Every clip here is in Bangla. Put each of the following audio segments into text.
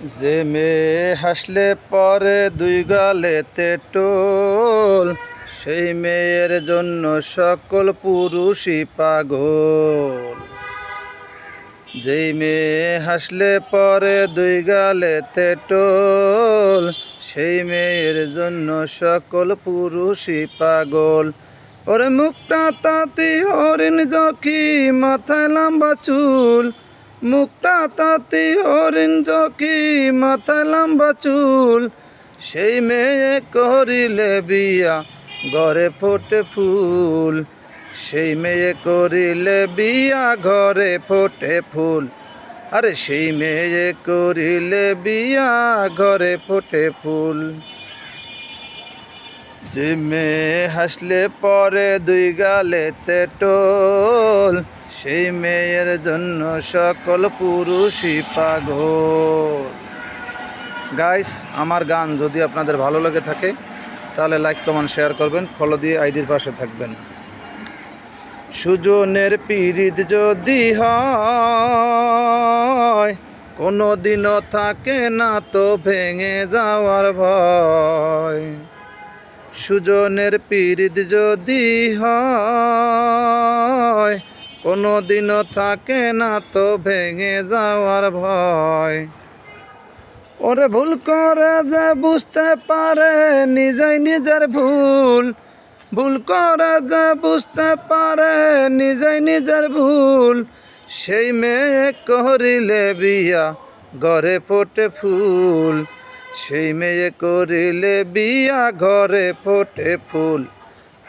যে মেয়ে হাসলে পরে দুই গালেতে টোল সেই মেয়ের জন্য সকল পুরুষই পাগল। যেই মেয়ে হাসলে পরে দুই গালেতে টোল সেই মেয়ের জন্য সকল পুরুষই পাগল। ওরে মুখটা তাতি হরিণ জখি মাথায় লম্বা চুল মুখটা তাতি হরিণ জখি মাথায় লম্বা চুল। সেই মেয়ে করিলে বিয়া, ঘরে ফোটে ফুল। সেই মেয়ে করিলে বিয়া, ঘরে ফোটে ফুল। আরে সেই মেয়ে করিলে বিয়া, ঘরে ফোটে ফুল। যে মেয়ে হাসলে পরে দুই গালেতে টোল। সেই মেয়ের জন্য সকল পুরুষই পাগল। গাইস আমার গান যদি আপনাদের ভালো লেগে থাকে, তাহলে লাইক কমেন্ট শেয়ার করবেন ফলো দিয়ে আইডির পাশে থাকবেন। সুজনের পীড়িত যদি হয় কোনো দিনও থাকে না তো ভেঙে যাওয়ার ভয়। সুজনের পীড়িত যদি হয় কোনো দিনও থাকে না তো ভেঙে যাওয়ার ভয়। ওরে ভুল করে যে বুঝতে পারে, নিজেই নিজের ভুল। ভুল করে যে বুঝতে পারে, নিজেই নিজের ভুল। সেই মেয়ে করিলে বিয়া, ঘরে ফোটে ফুল। সেই মেয়ে করিলে বিয়া, ঘরে ফোটে ফুল।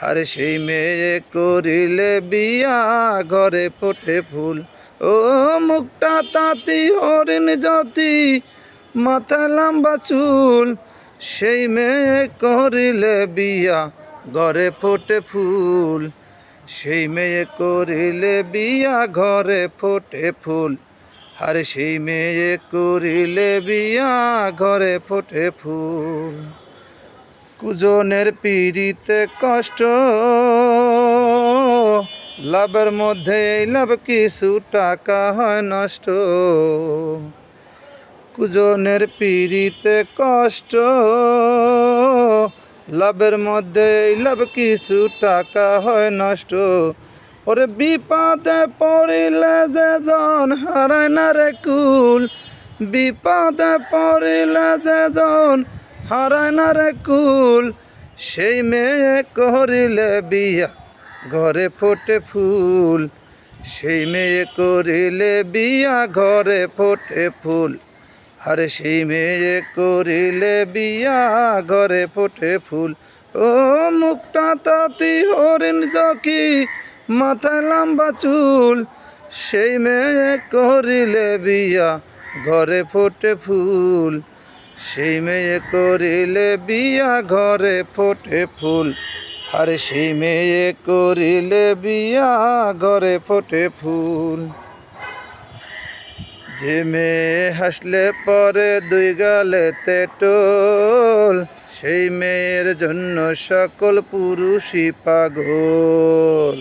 আরে সেই মেয়ে করিলে বিয়া, ঘরে ফোটে ফুল। ও মুখটা তাঁতি হরিণ জ্যোতি মাথা লম্বা চুল। সেই মেয়ে করিলে বিয়া, ঘরে ফোটে ফুল। সেই মেয়ে করিলে বিয়া, ঘরে ফোটে ফুল। আরে সেই মেয়ে করিলে বিয়া, ঘরে ফোটে ফুল। কুজনের পিড়িতে কষ্ট। লাভের মধ্যে এই লাভ কিছু টাকা হয় নষ্ট। কুজনের পিড়িতে কষ্ট। লাভের মধ্যে এই লাভ কিছু টাকা হয় নষ্ট। ওরে বিপদে পড়িলে যে জন হারায় না রে কুল। বিপদে পড়িলে যে জন হারায় না রে কুল, সেই মেয়ে করিলে বিয়া, ঘরে ফোটে ফুল। সেই মেয়ে করিলে বিয়া, ঘরে ফোটে ফুল। আরে সেই মেয়ে করিলে বিয়া, ঘরে ফোটে ফুল। ও মুখটা তাতি হরিণ জকি, মাথায় লম্বা চুল। সেই মেয়ে করিলে বিয়া, ঘরে ফোটে ফুল। সেই মেয়ে করিলে বিয়া ঘরে ফোটে ফুল। আরে সেই মেয়ে করিলে বিয়া ঘরে ফোটে ফুল। যে মেয়ে হাসলে পরে দুই গালেতে টোল সেই মেয়ের জন্য সকল পুরুষই পাগল।